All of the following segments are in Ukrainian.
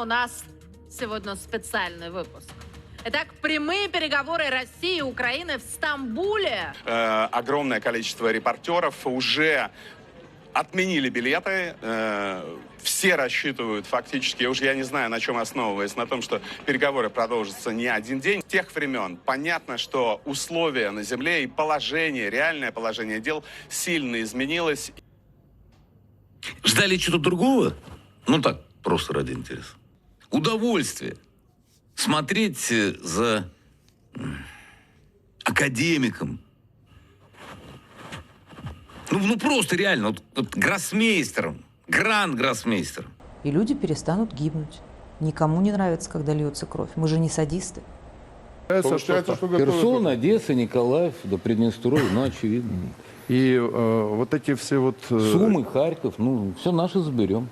У нас сегодня специальный выпуск. Итак, прямые переговоры России и Украины в Стамбуле. Э, огромное количество репортеров уже отменили билеты. Э, все рассчитывают фактически, уж я не знаю, на чем основываясь, на том, что переговоры продолжатся не один день. С тех времен понятно, что условия на земле и положение, реальное положение дел сильно изменилось. Ждали чего-то другого? Ну так, просто ради интереса. Удовольствие. Смотреть э, за академиком. Ну, ну просто реально, вот, вот гроссмейстером, гранд-гроссмейстером. И люди перестанут гибнуть. Никому не нравится, когда льется кровь. Мы же не садисты. Получается, что Херсон, Одесса, Николаев, до Приднестровья, ну, очевидно. И э, вот эти все вот... э, Сумы, Харьков, ну, все наше заберем.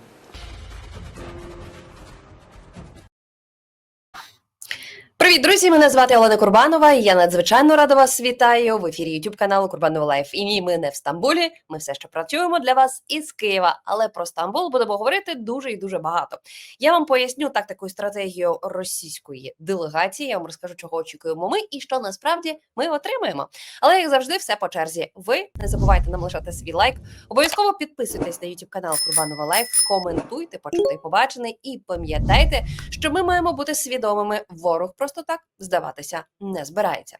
Привіт, друзі! Мене звати Олена Курбанова. і Я надзвичайно рада вас вітаю в ефірі YouTube каналу Курбанова Лайф. І ні, ми не в Стамбулі. Ми все ще працюємо для вас із Києва. Але про Стамбул будемо говорити дуже і дуже багато. Я вам поясню тактику і стратегію російської делегації. Я вам розкажу, чого очікуємо ми і що насправді ми отримаємо. Але як завжди, все по черзі. Ви не забувайте нам лишати свій лайк. Обов'язково підписуйтесь на YouTube канал Курбанова Лайф, коментуйте, почути побачене, і пам'ятайте, що ми маємо бути свідомими. Ворог просто так здаватися не збирається.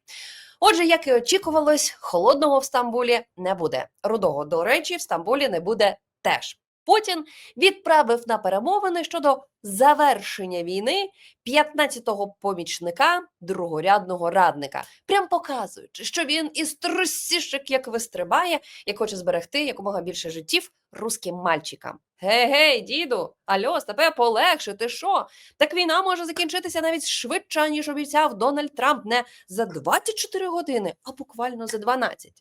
Отже, як і очікувалось, холодного в Стамбулі не буде. Рудого, до речі, в Стамбулі не буде теж. Путін відправив на перемовини щодо завершення війни 15-го помічника другорядного радника, прям показуючи, що він із трусішек як вистрибає, як хоче зберегти якомога більше життів руським мальчикам. Гей-гей, діду, альо, тебе полегше, ти що? Так війна може закінчитися навіть швидше, ніж обіцяв Дональд Трамп не за 24 години, а буквально за 12.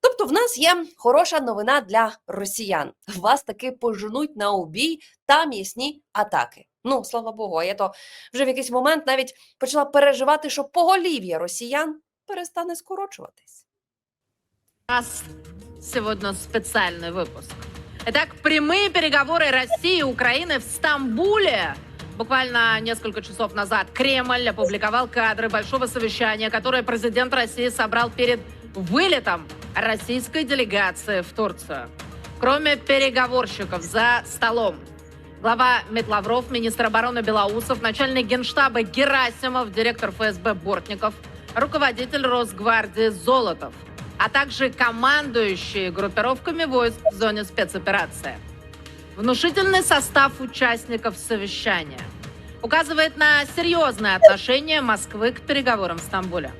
Тобто, в нас є хороша новина для росіян. Вас таки поженуть на убій та м'ясні атаки. Ну, слава Богу, я то вже в якийсь момент навіть почала переживати, що поголів'я росіян перестане скорочуватись. У нас сегодня специальный выпуск. Итак, прямые переговоры России и Украины в Стамбуле. Буквально несколько часов назад Кремль опубликовал кадры большого совещания, которое президент России собрал перед вылетом российской делегации в Турцию. Кроме переговорщиков за столом, глава МИД министр обороны Белоусов, начальник генштаба Герасимов, директор ФСБ Бортников, руководитель Росгвардии Золотов, а также командующие группировками войск в зоне спецоперации. Внушительный состав участников совещания указывает на серьезное отношение Москвы к переговорам в Стамбуле.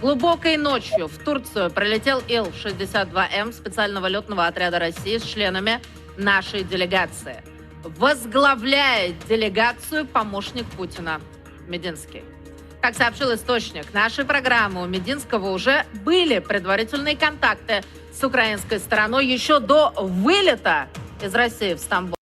Глубокой ночью в Турцию прилетел Ил-62М специального летного отряда России с членами нашей делегации. Возглавляет делегацию помощник Путина Мединский. Как сообщил источник нашей программы, у Мединского уже были предварительные контакты с украинской стороной еще до вылета из России в Стамбул.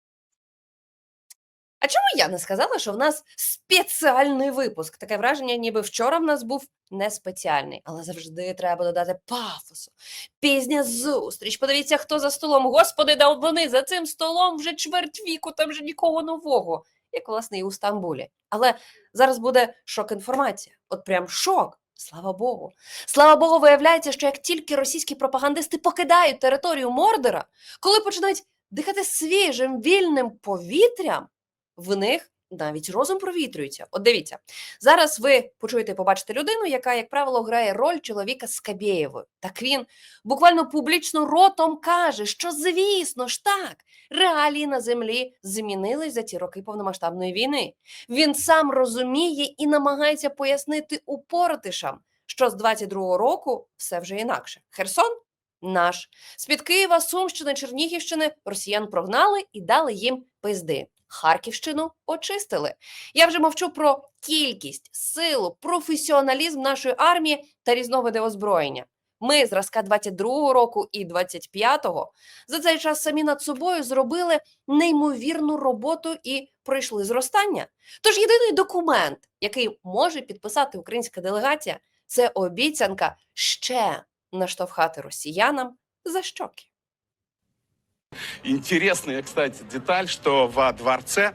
А чому я не сказала, що в нас спеціальний випуск? Таке враження, ніби вчора в нас був не спеціальний, але завжди треба додати пафосу. Пізня зустріч. Подивіться, хто за столом. Господи, да вони за цим столом вже чверть віку, там вже нікого нового, як власне і у Стамбулі. Але зараз буде шок інформація. От прям шок. Слава Богу. Слава Богу, виявляється, що як тільки російські пропагандисти покидають територію Мордора, коли починають дихати свіжим вільним повітрям, в них навіть розум провітрюється. От дивіться, зараз ви почуєте і побачите людину, яка, як правило, грає роль чоловіка з Кабєєвою. Так він буквально публічно ротом каже, що звісно ж так, реалії на землі змінились за ті роки повномасштабної війни. Він сам розуміє і намагається пояснити упоротишам, що з 22-го року все вже інакше. Херсон наш. З-під Києва, Сумщини, Чернігівщини росіян прогнали і дали їм пизди. Харківщину очистили. Я вже мовчу про кількість, силу, професіоналізм нашої армії та різновиди озброєння. Ми зразка 22-го року і 25-го за цей час самі над собою зробили неймовірну роботу і пройшли зростання. Тож єдиний документ, який може підписати українська делегація, це обіцянка ще наштовхати росіянам за щоки. Интересная, кстати, деталь, что во дворце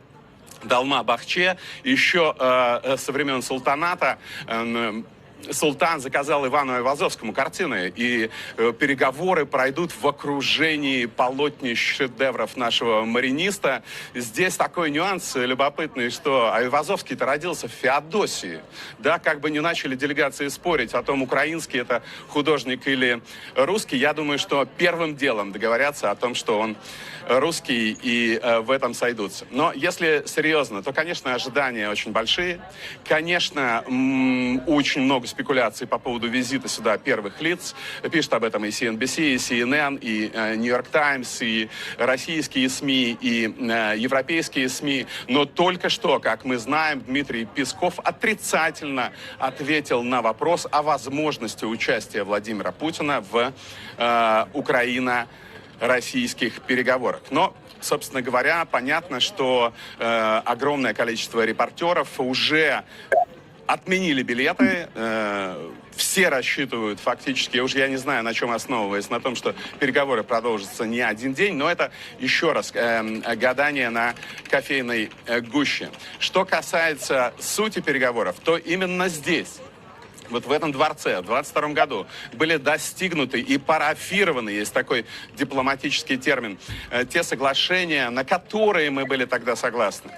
Далма Бахче. Еще э, э, со времен султаната э, Султан заказал Ивану Айвазовскому картины, и э, переговоры пройдут в окружении полотнищ шедевров нашего мариниста. Здесь такой нюанс любопытный, что Айвазовский-то родился в Феодосии. Да, как бы не начали делегации спорить о том, украинский это художник или русский, я думаю, что первым делом договорятся о том, что он русский, и э, в этом сойдутся. Но если серьезно, то, конечно, ожидания очень большие. Конечно, очень много спекуляций по поводу визита сюда первых лиц. Пишет об этом и CNBC, и CNN, и э, New York Times, и российские СМИ, и э, европейские СМИ. Но только что, как мы знаем, Дмитрий Песков отрицательно ответил на вопрос о возможности участия Владимира Путина в э, Украино российских переговорах. Но, собственно говоря, понятно, что э, огромное количество репортеров уже отменили билеты. э, все рассчитывают фактически, уж я не знаю, на чем основываясь, на том, что переговоры продолжатся не один день, но это еще раз э, гадание на кофейной э, гуще. Что касается сути переговоров, то именно здесь вот в этом дворце в 22 году были достигнуты и парафированы, есть такой дипломатический термин, э, те соглашения, на которые мы были тогда согласны.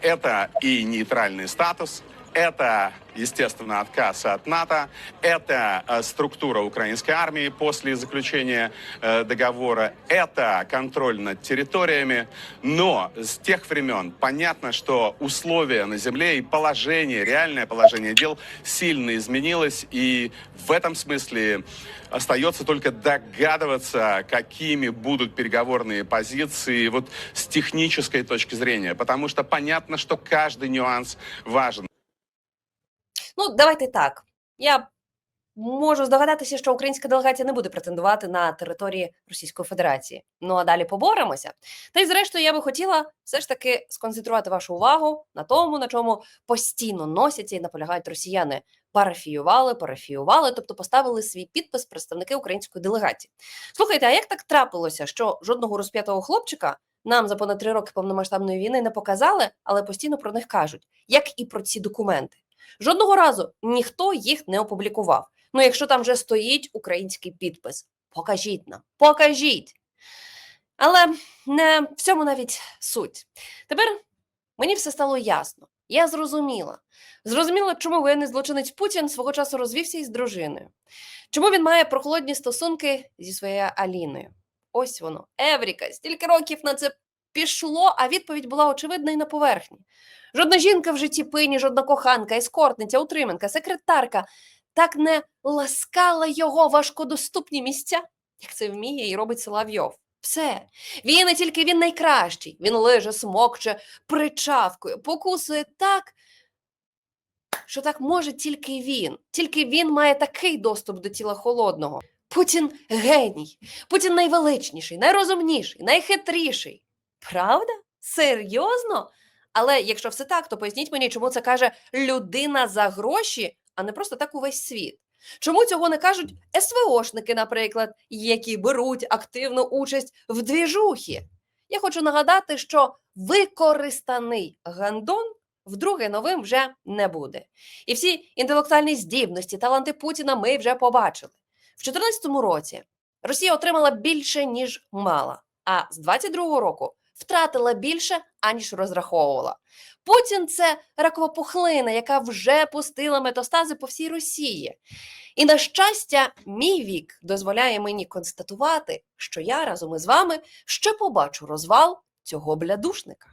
Это и нейтральный статус, это, естественно, отказ от НАТО, это э, структура украинской армии после заключения э, договора, это контроль над территориями. Но с тех времен понятно, что условия на земле и положение, реальное положение дел сильно изменилось. И в этом смысле остается только догадываться, какими будут переговорные позиции вот с технической точки зрения. Потому что понятно, что каждый нюанс важен. Ну, давайте так. Я можу здогадатися, що українська делегація не буде претендувати на території Російської Федерації. Ну а далі поборемося. Та й зрештою, я би хотіла все ж таки сконцентрувати вашу увагу на тому, на чому постійно носяться і наполягають росіяни. Парафіювали, парафіювали, тобто поставили свій підпис представники української делегації. Слухайте, а як так трапилося, що жодного розп'ятого хлопчика нам за понад три роки повномасштабної війни не показали, але постійно про них кажуть, як і про ці документи? Жодного разу ніхто їх не опублікував. Ну, якщо там вже стоїть український підпис, покажіть нам, покажіть. Але не в цьому навіть суть. Тепер мені все стало ясно. Я зрозуміла. Зрозуміла, чому воєнний злочинець Путін свого часу розвівся із дружиною. Чому він має прохолодні стосунки зі своєю Аліною? Ось воно, Евріка, стільки років на це пішло, а відповідь була очевидна і на поверхні. Жодна жінка в житті пині, жодна коханка, ескортниця, утриманка, секретарка так не ласкала його важкодоступні місця, як це вміє і робить Соловйов. Все. Він не тільки він найкращий. Він лиже, смокче, причавкує, покусує так, що так може тільки він. Тільки він має такий доступ до тіла холодного. Путін геній, Путін найвеличніший, найрозумніший, найхитріший. Правда? Серйозно? Але якщо все так, то поясніть мені, чому це каже людина за гроші, а не просто так увесь світ. Чому цього не кажуть СВОшники, наприклад, які беруть активну участь в двіжухі? Я хочу нагадати, що використаний гандон вдруге новим вже не буде. І всі інтелектуальні здібності, таланти Путіна ми вже побачили. В 2014 році Росія отримала більше, ніж мала, а з 22-го року втратила більше, аніж розраховувала. Путін це ракова пухлина, яка вже пустила метастази по всій Росії. І на щастя, мій вік дозволяє мені констатувати, що я разом із вами ще побачу розвал цього блядушника.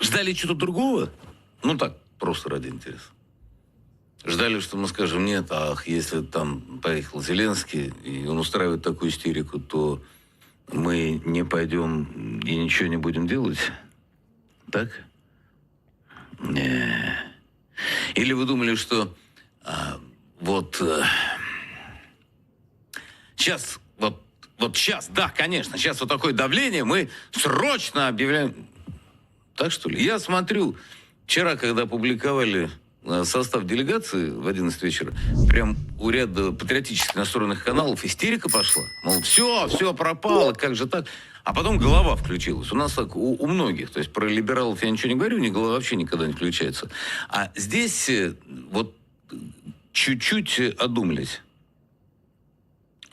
Ждали чего-то другого? Ну так, просто ради интереса. Ждали, что мы скажем, нет, ах, если там поехал Зеленский, и он устраивает такую истерику, то мы не пойдем и ничего не будем делать? Так? Не. Или вы думали, что а, вот э, сейчас, вот, вот сейчас, да, конечно, сейчас вот такое давление, мы срочно объявляем. Так что ли? Я смотрю, вчера, когда публиковали э, состав делегации в 11 вечера, прям у ряда патриотически настроенных каналов истерика пошла. Мол, все, все пропало, как же так? А потом голова включилась. У нас так, у, у многих. То есть про либералов я ничего не говорю, ни голова вообще никогда не включается. А здесь э, вот э, чуть-чуть э, одумались.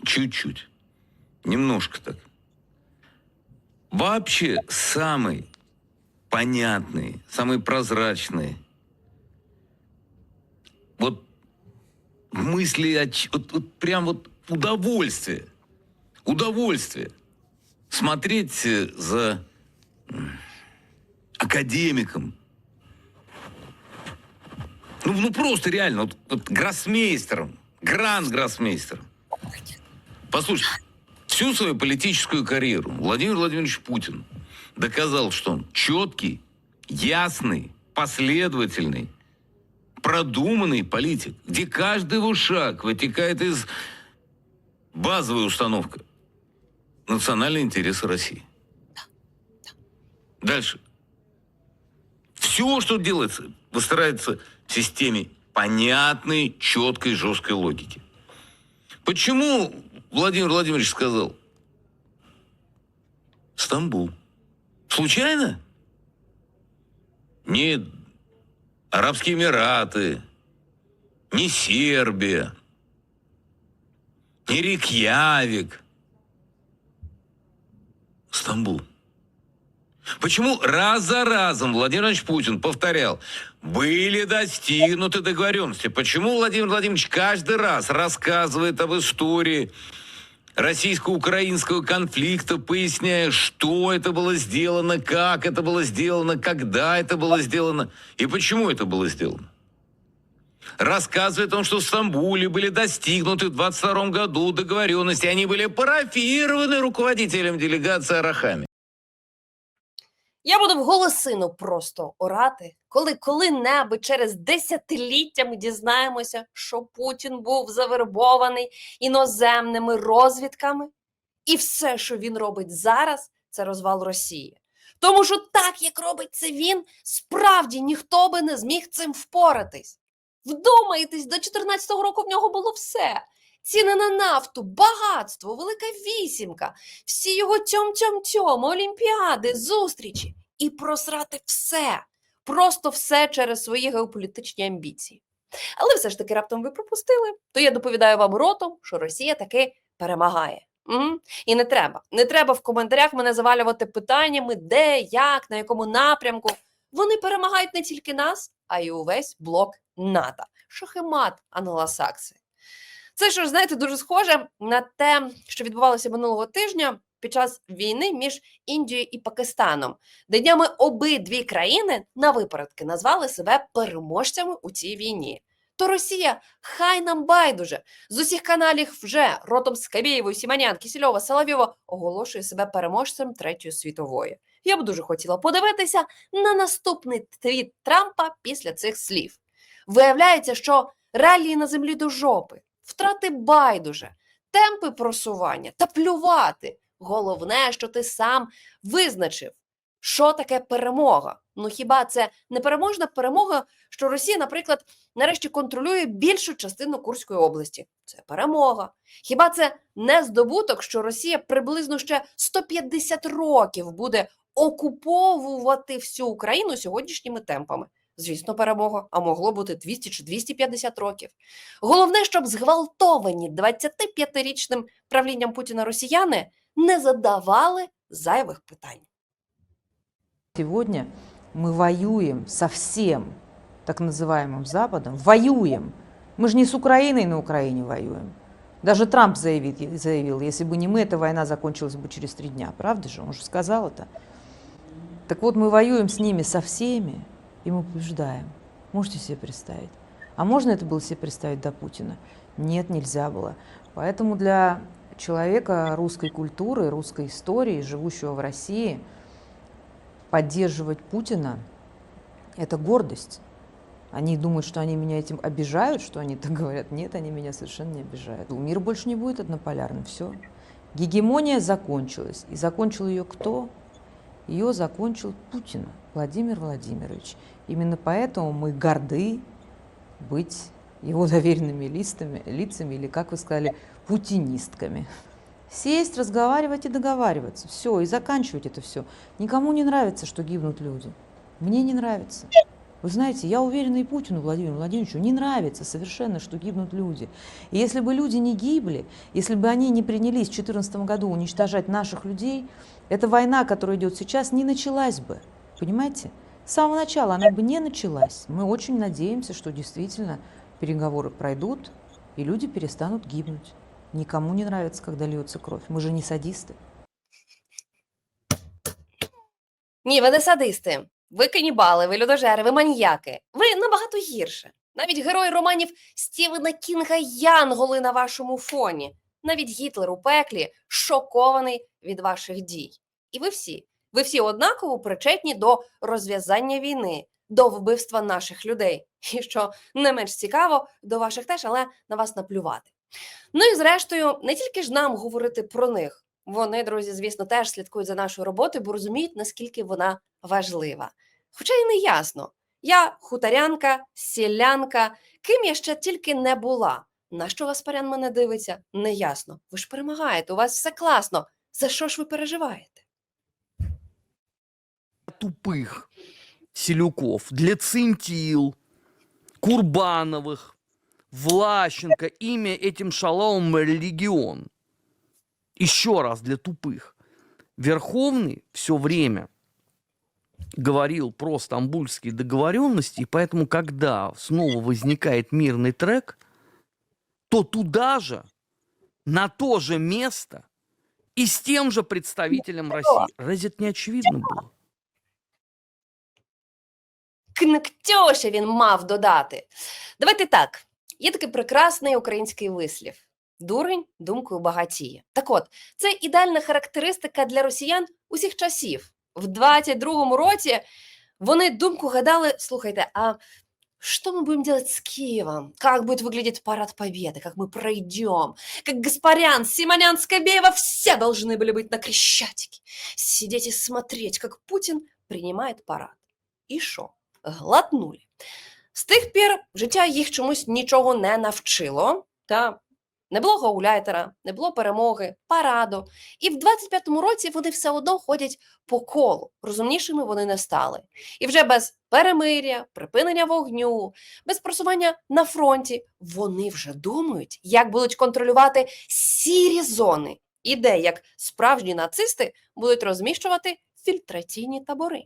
Чуть-чуть. Немножко так. Вообще самый понятный, самый прозрачный. Вот мысли, вот, вот прям вот удовольствие. Удовольствие. Смотреть э, за академиком. Ну, ну просто реально, вот, вот гроссмейстером, гранд-гроссмейстером. Послушайте, всю свою политическую карьеру Владимир Владимирович Путин доказал, что он четкий, ясный, последовательный, продуманный политик, где каждый его шаг вытекает из базовой установки национальные интересы России. Дальше. Все, что делается, выстраивается в системе понятной, четкой, жесткой логики. Почему Владимир Владимирович сказал Стамбул? Случайно? Не Арабские Эмираты, не Сербия, не Рикьявик. Стамбул. Почему раз за разом Владимир Владимирович Путин повторял, были достигнуты договоренности? Почему Владимир Владимирович каждый раз рассказывает об истории российско-украинского конфликта, поясняя, что это было сделано, как это было сделано, когда это было сделано и почему это было сделано? Рассказывает о том, что в Стамбуле были достигнуты в 22 году договоренности, они были парафированы руководителем делегации Арахами. Я буду в голосину просто орати, коли коли-небудь через десятиліття ми дізнаємося, що Путін був завербований іноземними розвідками, і все, що він робить зараз, це розвал Росії. Тому що так, як робить це він, справді ніхто би не зміг цим впоратись. Вдумайтесь, до 14-го року в нього було все. Ціни на нафту, багатство, велика вісімка, всі його тьом-тьом-тьом, олімпіади, зустрічі і просрати все, просто все через свої геополітичні амбіції. Але все ж таки раптом ви пропустили, то я доповідаю вам ротом, що Росія таки перемагає. Угу. І не треба. Не треба в коментарях мене завалювати питаннями, де, як, на якому напрямку. Вони перемагають не тільки нас, а й увесь блок НАТО. Шахемат англосакси. Це що ж, знаєте, дуже схоже на те, що відбувалося минулого тижня під час війни між Індією і Пакистаном, де днями обидві країни на випередки назвали себе переможцями у цій війні. То Росія, хай нам байдуже. З усіх каналів вже ротом Скабєєвої, Сіманян, Кісільова, Соловйова оголошує себе переможцем Третьої світової. Я б дуже хотіла подивитися на наступний твіт Трампа після цих слів. Виявляється, що реалії на землі до жопи, втрати байдуже, темпи просування та плювати. Головне, що ти сам визначив, що таке перемога. Ну хіба це не переможна перемога, що Росія, наприклад, нарешті контролює більшу частину Курської області? Це перемога. Хіба це не здобуток, що Росія приблизно ще 150 років буде окуповувати всю Україну сьогоднішніми темпами? Звісно, перемога, а могло бути 200 чи 250 років. Головне, щоб зґвалтовані 25-річним правлінням Путіна росіяни не задавали зайвих питань. Сегодня мы воюем со всем так называемым Западом. Воюем. Мы же не с Украиной на Украине воюем. Даже Трамп заявит, заявил, если бы не мы, эта война закончилась бы через три дня. Правда же? Он же сказал это. Так вот, мы воюем с ними со всеми, И мы побеждаем. Можете себе представить? А можно это было себе представить до Путина? Нет, нельзя было. Поэтому для человека русской культуры, русской истории, живущего в России, поддерживать Путина – это гордость. Они думают, что они меня этим обижают, что они так говорят. Нет, они меня совершенно не обижают. Мир больше не будет однополярным, все. Гегемония закончилась. И закончил ее кто? Ее закончил Путин, Владимир Владимирович. Именно поэтому мы горды быть его доверенными лицами, лицами или, как вы сказали, путинистками. Сесть, разговаривать и договариваться. Все, и заканчивать это все. Никому не нравится, что гибнут люди. Мне не нравится. Вы знаете, я уверена и Путину Владимиру Владимировичу не нравится совершенно, что гибнут люди. И если бы люди не гибли, если бы они не принялись в 2014 году уничтожать наших людей, эта война, которая идет сейчас, не началась бы. Понимаете? С самого начала она бы не началась. Мы очень надеемся, что действительно переговоры пройдут, и люди перестанут гибнуть. Никому не нравится, когда льется кровь. Мы же не садисты. Ні, ви не садисти. Ви канібали, ви людожери, ви маньяки. Ви набагато гірше. Навіть герої романів Стівена Кінга Янголи на вашому фоні. Навіть Гітлер у пеклі шокований від ваших дій. І ви всі, ви всі однаково причетні до розв'язання війни, до вбивства наших людей. І що не менш цікаво, до ваших теж, але на вас наплювати. Ну і зрештою, не тільки ж нам говорити про них. Вони, друзі, звісно, теж слідкують за нашою роботою, бо розуміють, наскільки вона важлива. Хоча й не ясно. Я хуторянка, сілянка, ким я ще тільки не була. На що Гаспарян мене дивиться? Неясно. Ви ж перемагаєте, у вас все класно. За що ж ви переживаєте? тупых селюков, для Цинтил, Курбановых, Влащенко, имя этим шалавам религион. Еще раз для тупых. Верховный все время говорил про стамбульские договоренности, и поэтому, когда снова возникает мирный трек, то туда же, на то же место и с тем же представителем России. Разве это не очевидно было? Кнектьоше він мав додати. Давайте так. Є такий прекрасний український вислів. Дурень думкою багатіє. Так от, це ідеальна характеристика для росіян усіх часів. В 22-му році вони думку гадали: слухайте, а что мы будем делать с Киевом? Как будет выглядеть парад Победы? Как мы пройдем? Как Гаспарян, Симонян, Скобеева все должны были быть на Крещатике. Сидеть и смотреть, как Путин принимает парад. І що? Глотнули. З тих пір життя їх чомусь нічого не навчило. Та не було гауляйтера, не було перемоги, параду. І в 25-му році вони все одно ходять по колу. Розумнішими вони не стали. І вже без перемиря, припинення вогню, без просування на фронті вони вже думають, як будуть контролювати сірі зони, і де, як справжні нацисти, будуть розміщувати фільтраційні табори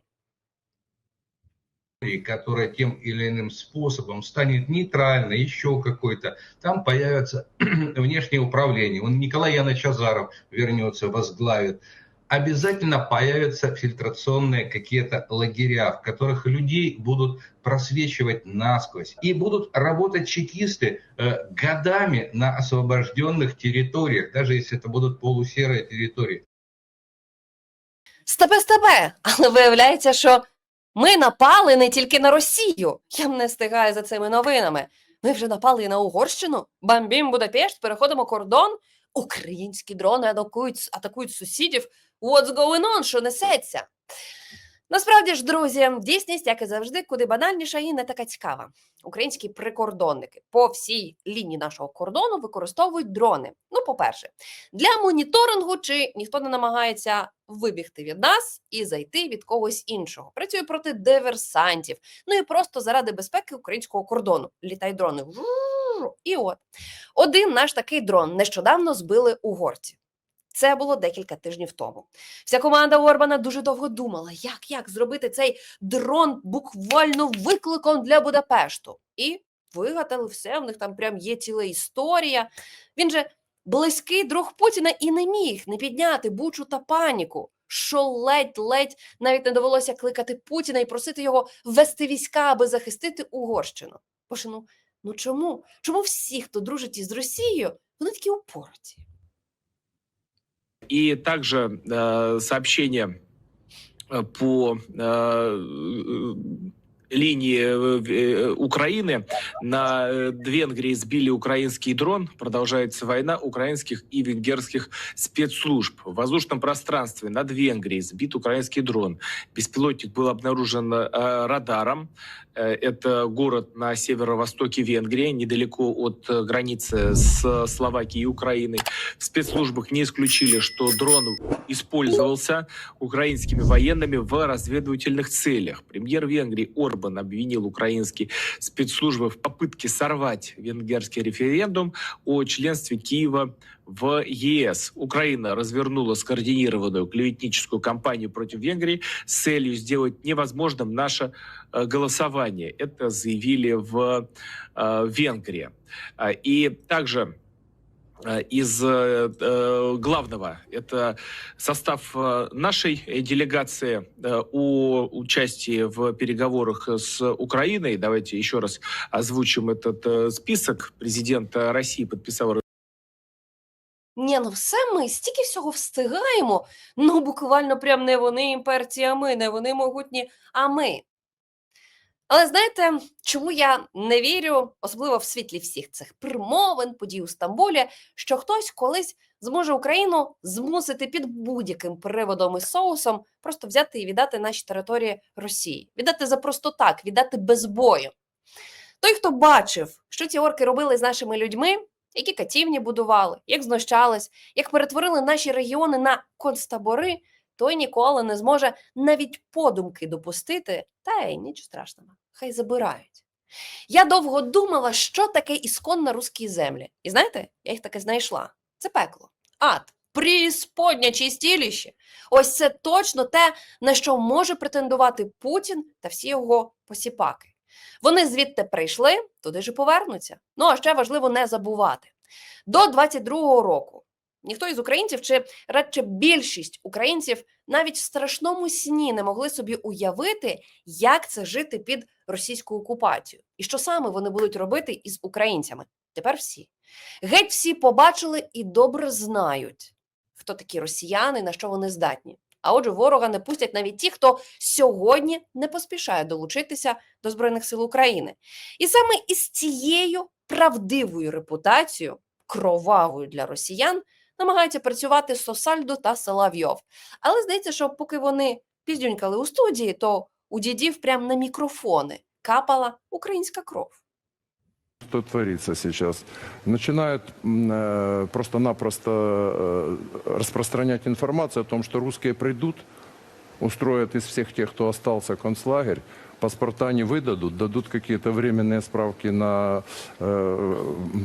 которая тем или иным способом станет нейтральной, еще какой-то, там появится внешнее управление. Он Николай Янович Азаров вернется, возглавит. Обязательно появятся фильтрационные какие-то лагеря, в которых людей будут просвечивать насквозь. И будут работать чекисты э, годами на освобожденных территориях, даже если это будут полусерые территории. Степе, степе, але виявляється, що ми напали не тільки на Росію. Я не встигаю за цими новинами. Ми вже напали і на Угорщину. Бамбім, Будапешт, переходимо кордон. Українські дрони атакують, атакують сусідів. What's going on? Що несеться? Насправді ж, друзі, дійсність, як і завжди, куди банальніша і не така цікава. Українські прикордонники по всій лінії нашого кордону використовують дрони. Ну, по-перше, для моніторингу, чи ніхто не намагається вибігти від нас і зайти від когось іншого. Працює проти диверсантів. Ну і просто заради безпеки українського кордону. Літай дрони. І от один наш такий дрон нещодавно збили угорці. Це було декілька тижнів тому. Вся команда Орбана дуже довго думала, як, як зробити цей дрон буквально викликом для Будапешту. І вигадали все, в них там прям є ціла історія. Він же близький друг Путіна і не міг не підняти бучу та паніку. Що ледь-ледь навіть не довелося кликати Путіна і просити його ввести війська, аби захистити Угорщину. Боже, ну, ну чому? Чому всі, хто дружить із Росією, вони такі упороті? И также э, сообщение э, по э, линии э, э, Украины на э, Венгрии сбили украинский дрон. Продолжается война украинских и венгерских спецслужб. В воздушном пространстве над Венгрией сбит украинский дрон. Беспилотник был обнаружен радаром. Это город на северо-востоке Венгрии, недалеко от границы с Словакией и Украиной. В спецслужбах не исключили, что дрон использовался украинскими военными в разведывательных целях. Премьер Венгрии Орбан обвинил украинские спецслужбы в попытке сорвать венгерский референдум о членстве Киева в ЕС. Украина развернула скоординированную клеветническую кампанию против Венгрии с целью сделать невозможным наше э, голосование. Это заявили в э, Венгрии. А, И также из э, э, главного. Это состав э, нашей э, делегации э, о участии в переговорах с Украиной. Давайте еще раз озвучим этот э, список. Президент э, России подписал Ні, ну все ми стільки всього встигаємо. Ну, буквально прям не вони імперці, а ми, не вони могутні, а ми. Але знаєте, чому я не вірю, особливо в світлі всіх цих примовин, подій у Стамбулі, що хтось колись зможе Україну змусити під будь-яким приводом і соусом просто взяти і віддати наші території Росії. Віддати за просто так, віддати без бою. Той, хто бачив, що ці орки робили з нашими людьми, які катівні будували, як знущались, як перетворили наші регіони на концтабори, той ніколи не зможе навіть подумки допустити, та й нічого страшного, хай забирають. Я довго думала, що таке ісконно русські землі. І знаєте, я їх таки знайшла. Це пекло. Ад, прісподня чистіліще. Ось це точно те, на що може претендувати Путін та всі його посіпаки. Вони звідти прийшли, туди ж і повернуться. Ну а ще важливо не забувати. До 22-го року ніхто із українців, чи радше більшість українців навіть в страшному сні не могли собі уявити, як це жити під російською окупацією, і що саме вони будуть робити із українцями. Тепер всі. Геть всі побачили і добре знають, хто такі росіяни, на що вони здатні. А отже, ворога не пустять навіть ті, хто сьогодні не поспішає долучитися до Збройних сил України. І саме із цією правдивою репутацією, кровавою для росіян, намагаються працювати Сосальдо та Соловйов. Але здається, що поки вони піздюнькали у студії, то у дідів прямо на мікрофони капала українська кров. что творится сейчас. Начинают э, просто-напросто э, распространять информацию о том, что русские придут, устроят из всех тех, кто остался, концлагерь, паспорта не выдадут, дадут какие-то временные справки на, э,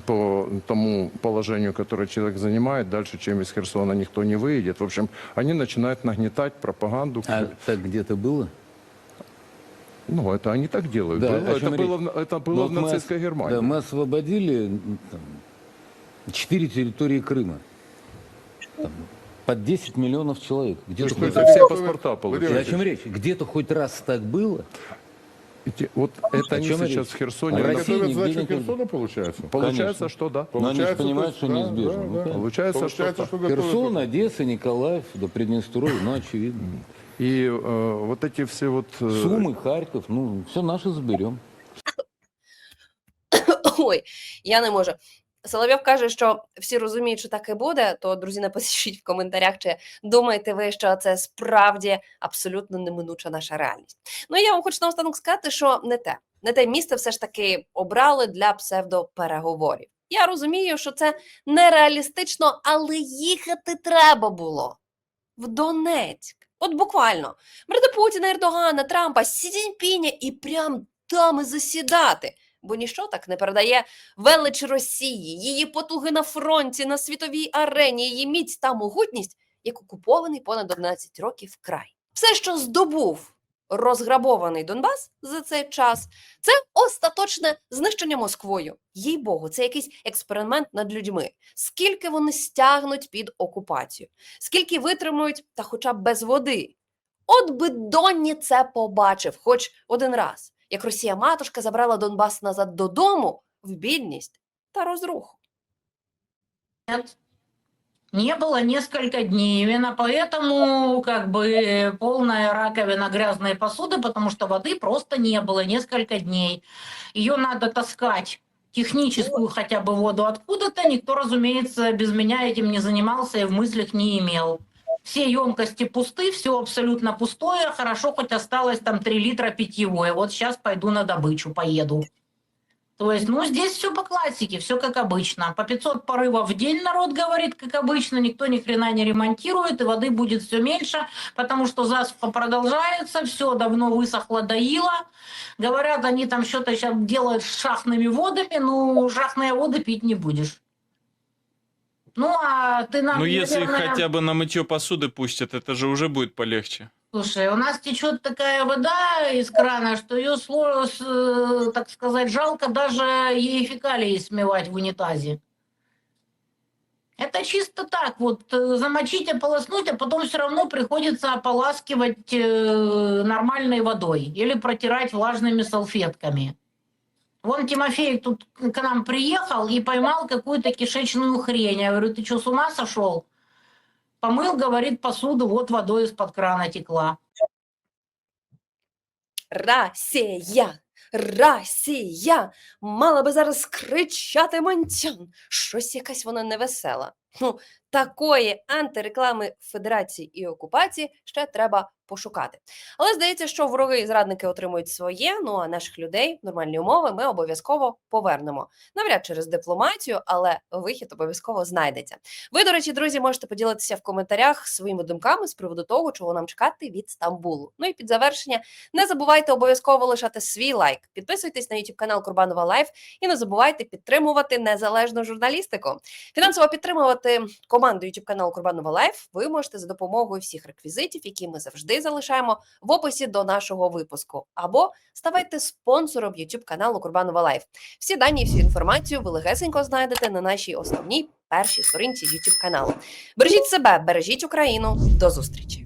по тому положению, которое человек занимает, дальше, чем из Херсона никто не выйдет. В общем, они начинают нагнетать пропаганду. А так где-то было? Ну, это они так делают. Да, Было- о чем это, речь? было, в- это было Ну, в вот мы ос- нацистской Германии. Да, мы освободили м, там, четыре территории Крыма. Там, под 10 миллионов человек. Где-то Что хоть это раз- все паспорта И получили. о чем речь? Где-то хоть раз так было? Эти- Вот это О они чем сейчас речь? в Херсоне. А Они Россия готовят нигде сдачу не- Херсона, получается? Получается, Конечно. что да. Но они же понимают, что да, неизбежно. да, Ну, да. конечно. Получается, Получается, что, что так. Херсон, Одесса, Николаев, до Приднестровья, ну, очевидно. И э, вот эти все вот... э, Сумы, Харьков, ну, все наше заберем. Ой, я не можу. Соловйов каже, що всі розуміють, що так і буде. То, друзі, напишіть в коментарях, чи думаєте ви, що це справді абсолютно неминуча наша реальність. Ну я вам хочу наостанок сказати, що не те, не те місце все ж таки обрали для псевдопереговорів. Я розумію, що це нереалістично, але їхати треба було в Донецьк. От буквально брати Путіна, Ердогана, Трампа, Сі Цзіньпіня і прям там і засідати. Бо ніщо так не передає велич Росії, її потуги на фронті, на світовій арені, її міць та могутність, як окупований понад 11 років край. Все, що здобув розграбований Донбас за цей час, це остаточне знищення Москвою. Їй Богу, це якийсь експеримент над людьми. Скільки вони стягнуть під окупацію, скільки витримують, та хоча б без води. От би Донні це побачив, хоч один раз, як Росія матушка забрала Донбас назад додому в бідність та розруху. Не было несколько дней. Именно поэтому как бы э, полная раковина грязной посуды, потому что воды просто не было несколько дней. Ее надо таскать техническую хотя бы воду откуда-то. Никто, разумеется, без меня этим не занимался и в мыслях не имел. Все емкости пусты, все абсолютно пустое. Хорошо, хоть осталось там 3 литра питьевое. Вот сейчас пойду на добычу, поеду. То есть, ну, здесь все по классике, все как обычно. По 500 порывов в день народ говорит, как обычно, никто ни хрена не ремонтирует, и воды будет все меньше, потому что засуха продолжается, все давно высохло, доило. Говорят, они там что-то сейчас делают с шахтными водами, ну, шахтные воды пить не будешь. Ну, а ты нам, Ну, если наверное, хотя бы на мытье посуды пустят, это же уже будет полегче. Слушай, у нас течет такая вода из крана, что ее, так сказать, жалко даже ей фекалии смывать в унитазе. Это чисто так, вот э, замочить, ополоснуть, а потом все равно приходится ополаскивать э, нормальной водой или протирать влажными салфетками. Вон Тимофей тут к нам приехал и поймал какую-то кишечную хрень. Я говорю, ты что, с ума сошел? Помыл, говорит, посуду, вот водой из-под крана текла. Росія! Росія! Мала би зараз кричати Монтян. Щось якась вона невесела. Ну, такої антиреклами Федерації і окупації ще треба пошукати. Але здається, що вороги і зрадники отримують своє. Ну а наших людей нормальні умови ми обов'язково повернемо. Навряд через дипломатію, але вихід обов'язково знайдеться. Ви, до речі, друзі, можете поділитися в коментарях своїми думками з приводу того, чого нам чекати від Стамбулу. Ну і під завершення не забувайте обов'язково лишати свій лайк. Підписуйтесь на YouTube канал Курбанова Лайф і не забувайте підтримувати незалежну журналістику. Фінансово підтримувати команду YouTube каналу Курбанова Лайф ви можете за допомогою всіх реквізитів, які ми завжди залишаємо в описі до нашого випуску, або ставайте спонсором YouTube каналу Курбанова Лайф. Всі дані і всю інформацію ви легесенько знайдете на нашій основній першій сторінці YouTube каналу. Бережіть себе, бережіть Україну. До зустрічі!